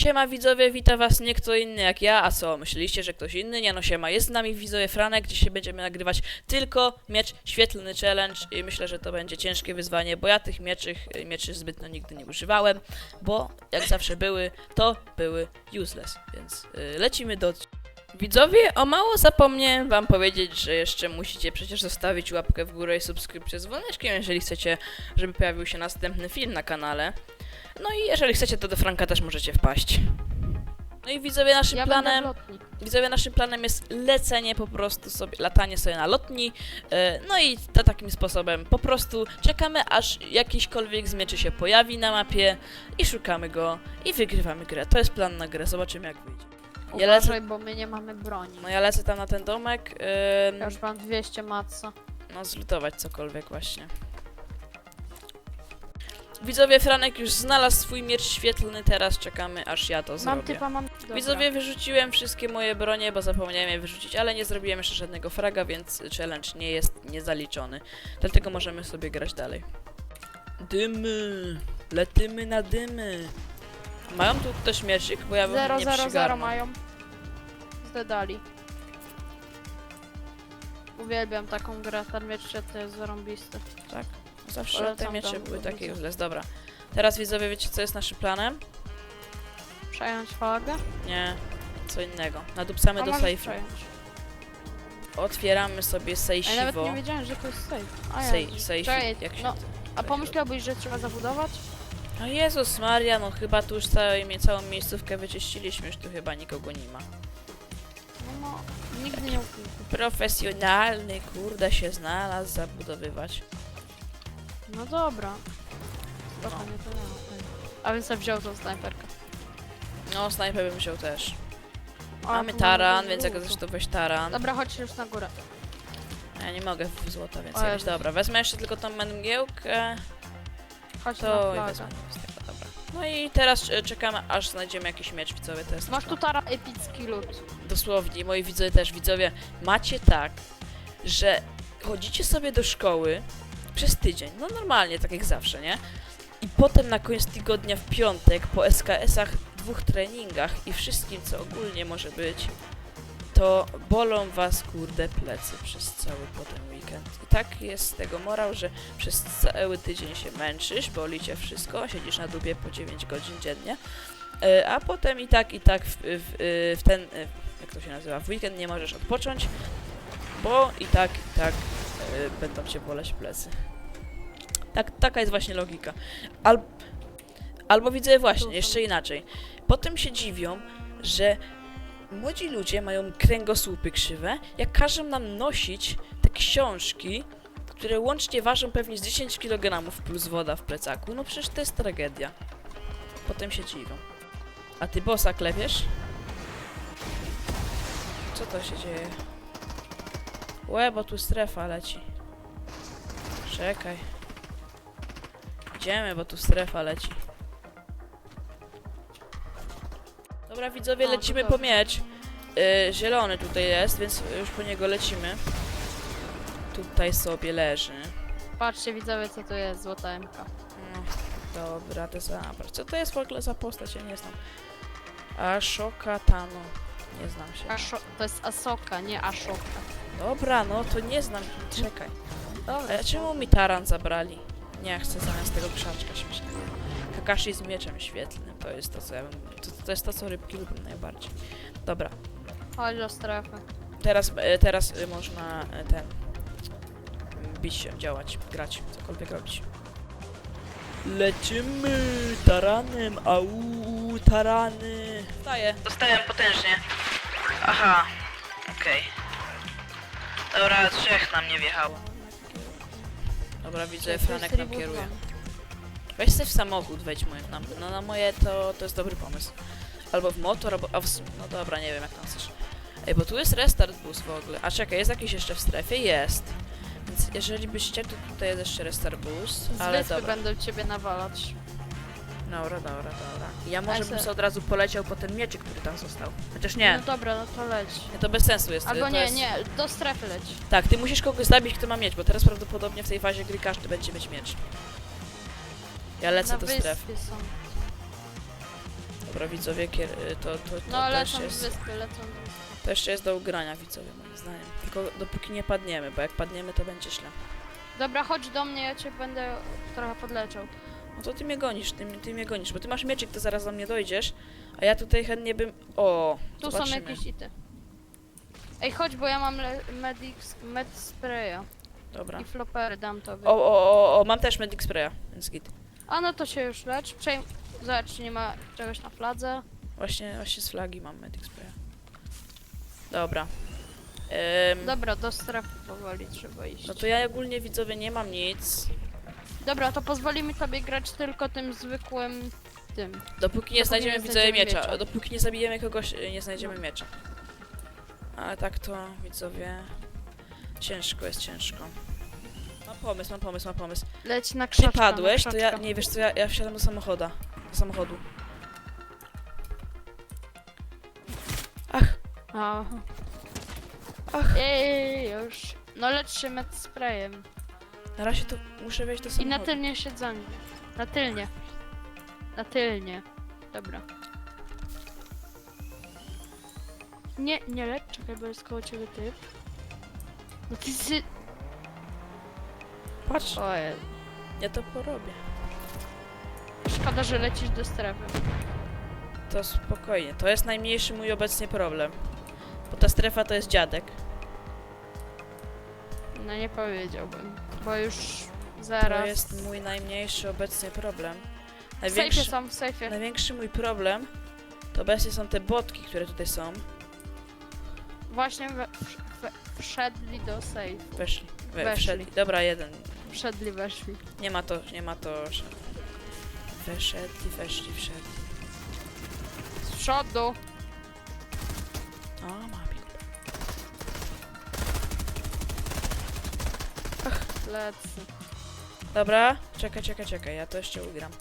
Siema widzowie, wita was nie kto inny jak ja, a co, myśleliście, że ktoś inny? Nie no siema, jest z nami widzowie Franek, dzisiaj będziemy nagrywać tylko miecz świetlny challenge i myślę, że to będzie ciężkie wyzwanie, bo ja tych mieczych, mieczy zbytnio nigdy nie używałem, bo jak zawsze były, to były useless, więc y, lecimy do... Widzowie, o mało zapomniałem wam powiedzieć, że jeszcze musicie przecież zostawić łapkę w górę i subskrypcję z dzwoneczkiem, jeżeli chcecie, żeby pojawił się następny film na kanale. No i jeżeli chcecie, to do Franka też możecie wpaść. No i widzowie naszym Ja planem, będę widzowie naszym planem jest lecenie po prostu sobie, latanie sobie na lotni. e, No i to takim sposobem po prostu czekamy aż jakiśkolwiek z mieczy się pojawi na mapie i szukamy go i wygrywamy grę. To jest plan na grę, zobaczymy jak wyjdzie. Ja lecę, Uważaj, bo my nie mamy broni. no ja lecę tam na ten domek, e, Ja już mam 200 matca. no zlutować cokolwiek właśnie. Widzowie, Franek już znalazł swój miecz świetlny, teraz czekamy aż ja to Mam zrobię. typa, mam... Dobra. Widzowie, wyrzuciłem wszystkie moje bronie, bo zapomniałem je wyrzucić, ale nie zrobiłem jeszcze żadnego fraga, więc challenge nie jest niezaliczony. Dlatego możemy sobie grać dalej. Dymy! Letymy na dymy! Mają tu ktoś mieczyk? Bo ja bym 0, nie 0, 0 przygarnął. mają. Zdedali. Uwielbiam taką grę, ten miecz świetny jest zarąbisty. Tak? Zawsze te miecze tam były do takie useless. Dobra. Teraz widzowie, wiecie co jest naszym planem? Przejąć flagę? Nie. Co innego. Nadupcamy A do możesz sejfu. przejąć. Otwieramy sobie Ej, nawet sejsiwo. nie wiedziałem, że to jest safe. A Sej, Jezu. Czekaj, jak się no, a pomyślałbyś, że trzeba zabudować? No Jezus Maria, no chyba tu już całe, mie- całą miejscówkę wyczyściliśmy, już tu chyba nikogo nie ma. No, no, nigdy nie ukrył. Profesjonalny, kurde, się znalazł zabudowywać. No dobra. Spoko, No. nie to nie. okej. A więc sobie wziął tą snajperkę. No, snajper bym wziął też. A, Mamy taran, więc jak zresztą weź taran. Dobra, chodź już na górę. Ja nie mogę w złota, więc O Jezus. dobra. Wezmę jeszcze tylko tą mgiełkę, Chodź to na i flagę. wezmę z tego, dobra. No i teraz e, czekamy, aż znajdziemy jakiś miecz widzowie, to jest Masz tu tara epicki lód. dosłownie, moi widzowie też, widzowie, macie tak, że chodzicie sobie do szkoły przez tydzień, no normalnie, tak jak zawsze, nie? I potem na koniec tygodnia w piątek po SKS-ach, dwóch treningach i wszystkim, co ogólnie może być, to bolą was, kurde, plecy przez cały potem weekend. I tak jest z tego morał, że przez cały tydzień się męczysz, boli cię wszystko, siedzisz na dubie po 9 godzin dziennie, e, a potem i tak, i tak w, w, w ten, e, jak to się nazywa, w weekend nie możesz odpocząć, bo i tak, i tak e, będą cię boleć plecy. Tak, taka jest właśnie logika. Al, albo widzę właśnie, jeszcze inaczej. Potem się dziwią, że młodzi ludzie mają kręgosłupy krzywe, jak każą nam nosić te książki, które łącznie ważą pewnie z 10 kg plus woda w plecaku. No przecież to jest tragedia. Potem się dziwią. A ty bossa klepiesz? Co to się dzieje? Łe, bo tu strefa leci. Czekaj. Idziemy, bo tu strefa leci. Dobra, widzowie, O, to lecimy po miecz. Yy, zielony tutaj jest, więc już po niego lecimy. Tutaj sobie leży. Patrzcie widzowie co to jest, złota MK. No, dobra, to zobacz. Co to jest w ogóle za postać? Ja nie znam. Ashoka Tano. Nie znam się. Asho to jest Asoka, nie Ashoka. Dobra, no to nie znam. Czekaj. Dobra. A czemu mi taran zabrali? Nie chcę zamiast tego krzaczka śmiesznego. Kakashi z mieczem świetlnym. To jest to, co ja bym... To, to jest to, co rybki lubią najbardziej. Dobra. Chodź do strefy. Teraz, e, teraz e, można e, ten... Bić się, działać, grać, cokolwiek robić. Lecimy taranem, au, tarany. Wstaję. Dostałem potężnie. Aha, okej. Dobra, trzech na mnie wjechało. Dobra, widzę, Franek nam kieruje. Weź sobie w samochód, wejdź moje, na, no na moje to, to jest dobry pomysł. Albo w motor, albo, a w, no dobra, nie wiem jak tam chcesz. Ej, bo tu jest restart bus w ogóle. A czekaj, jest jakiś jeszcze w strefie? Jest. Więc jeżeli byś chciał, to tutaj jest jeszcze restart bus, Z ale wyspy dobra. będą ciebie nawalać. Dobra, dobra, dobra. Ja może bym sobie od razu poleciał po ten mieczyk, który tam został. Chociaż nie, No dobra, no to leć. nie to bez sensu jest. Albo to nie, jest... nie, do strefy leć. Tak, ty musisz kogoś zabić, kto ma miecz, bo teraz prawdopodobnie w tej fazie gry każdy będzie mieć miecz. Ja lecę Na do wyspie strefy. są. Dobra, widzowie, kier... y, to, to, to, No to, lecą z jest, wyspy, lecą z wyspy. to jeszcze jest do ugrania, widzowie, moim zdaniem. Tylko dopóki nie padniemy, bo jak padniemy, to będzie źle. Dobra, chodź do mnie, ja cię będę trochę podleciał. No to ty mnie gonisz, ty, ty mnie gonisz, bo ty masz mieczyk, to zaraz do mnie dojdziesz, a ja tutaj chętnie bym... O, Tu zobaczymy. są jakieś ity. Ej, chodź, bo ja mam le- medics, med spraya Dobra. i flopery dam tobie. O, o, o, o, mam też Medic Spraya, więc git. A no to się już lecz. Przejm... Zobacz, czy nie ma czegoś na fladze. Właśnie, właśnie z flagi mam Medic Spraya. Dobra. Dobra, do strefy powoli trzeba iść. no to ja ogólnie widzowie nie mam nic. Dobra, to pozwoli mi tobie grać tylko tym zwykłym tym. Dopóki nie znajdziemy widzowie znajdziemy miecza. miecza. Dopóki nie zabijemy kogoś, y, nie znajdziemy miecza. Ale tak to widzowie. Ciężko jest ciężko. Mam pomysł, mam pomysł, mam pomysł. Leć na Ty krzaczka, padłeś, na to ja. krzaczka. Nie wiesz co, ja, ja wsiadam do samochodu. Do samochodu. Ach, Aha. ach. Ej, już. No lecz się med sprayem. Na razie to muszę wejść do I samochodu. na tylnie siedzenie. Na tylnie. Na tylnie. Dobra. Nie, nie lecz, czekaj, bo jest koło ciebie typ. No ty sy... Patrz, O Jezu. ja to porobię. Szkoda, że lecisz do strefy. To spokojnie. To jest najmniejszy mój obecnie problem. Bo ta strefa to jest dziadek. No nie powiedziałbym. Bo już To zaraz... jest mój najmniejszy obecnie problem. W sejfie Największy, są, w sejfie. największy mój problem to obecnie są te botki, które tutaj są. Właśnie we, we, wszedli do sejfu. Weszli. We, Weszli. Wszedli. Dobra, jeden. Wszedli, weszli. Nie ma to, nie ma to. że- Weszedli, weszli, wszedli. Z przodu. O, mami. Plecy. Dobra, czekaj, czekaj, czekaj, ja to jeszcze ugram.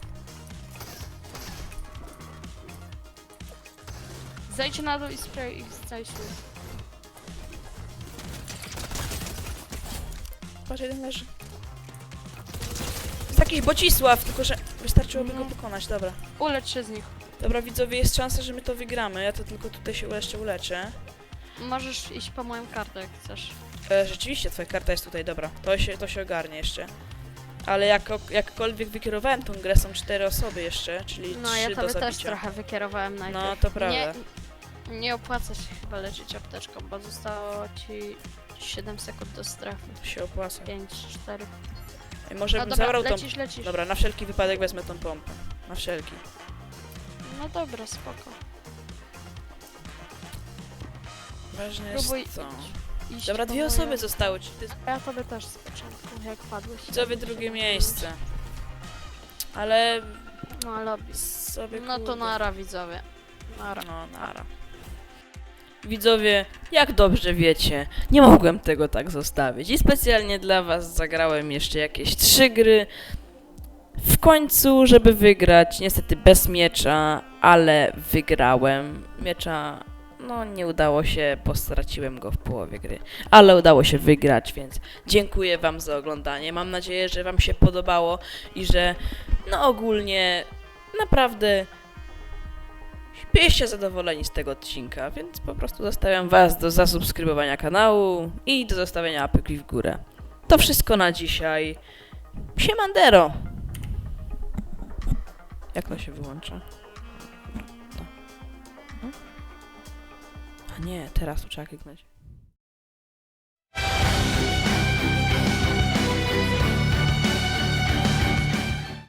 Zejdź na dół i spray ich z Patrz, jeden leży. Jest jakiś Bocisław, tylko że wystarczyłoby go No. pokonać, dobra. Ulecz się z nich. Dobra, widzowie, jest szansa, że my to wygramy. Ja to tylko tutaj się jeszcze uleczę. Możesz iść po moją kartę, jak chcesz. E, rzeczywiście, twoja karta jest tutaj, dobra. To się, to się ogarnie jeszcze. Ale jako, jakkolwiek wykierowałem tą grę, są cztery osoby jeszcze, czyli No, trzy ja do tobie zabicia. też trochę wykierowałem najpierw. No, to prawda. Nie, nie opłaca się chyba leczyć apteczką, bo zostało ci 7 sekund do strefy. Się opłaca. 5, 4. I może No bym dobra, zabrał tą... lecisz, lecisz. Dobra, na wszelki wypadek wezmę tą pompę. Na wszelki. No dobra, spoko. Ważne Próbuj jest to. iść Dobra, po dwie moją- osoby zostały, czyli jest Ja tobie też z początku, jak padłeś. widzowie drugie miejsce. Ale No, lobby. sobie No to kurde. nara, widzowie. Nara. No, nara. Widzowie, jak dobrze wiecie, nie mogłem tego tak zostawić i specjalnie dla was zagrałem jeszcze jakieś trzy gry. W końcu, żeby wygrać, niestety bez miecza, ale wygrałem. Miecza, no nie udało się, bo straciłem go w połowie gry, ale udało się wygrać, więc dziękuję wam za oglądanie. Mam nadzieję, że wam się podobało i że no ogólnie naprawdę byliście zadowoleni z tego odcinka, więc po prostu zostawiam Was do zasubskrybowania kanału i do zostawienia apeki w górę. To wszystko na dzisiaj. Siemandero! Jak to się wyłącza? Nie, teraz tu trzeba kliknąć.